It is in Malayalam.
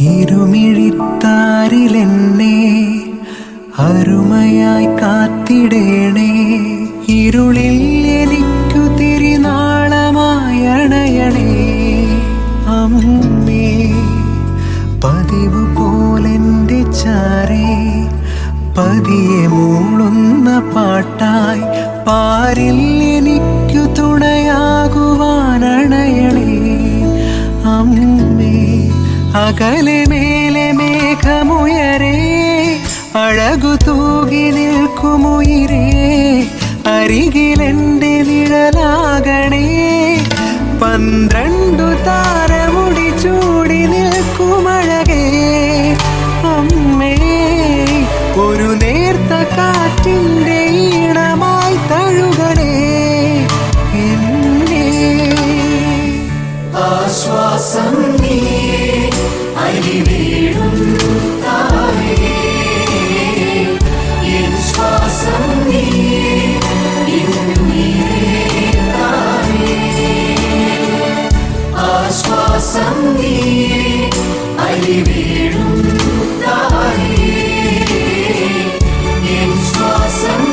ഇരുമിഴിത്താരിലെന്നെ അരുമയായി കാത്തിടേണേ. ഇരുളിൽ എനിക്കു തിരിനാളമായണയണേ. അമ്മേ പതിവ് പോലെന്റെ ചാരേ. പതിയെ മൂളുന്ന പാട്ടായി പാരിൽ അകലെ മേലെ മേഘമുയരേ അഴകു തൂകി നിൽക്കുമുയരേ അരികിലെന്റെ നിഴലാകണേ. പന്ത്രണ്ടു താരമുടി ചൂടി നിൽക്കുമഴകേ അമ്മേ ഒരു നേർത്ത കാറ്റിന്റെ ശ്വാസം തഴുകണേ. നീ Awesome.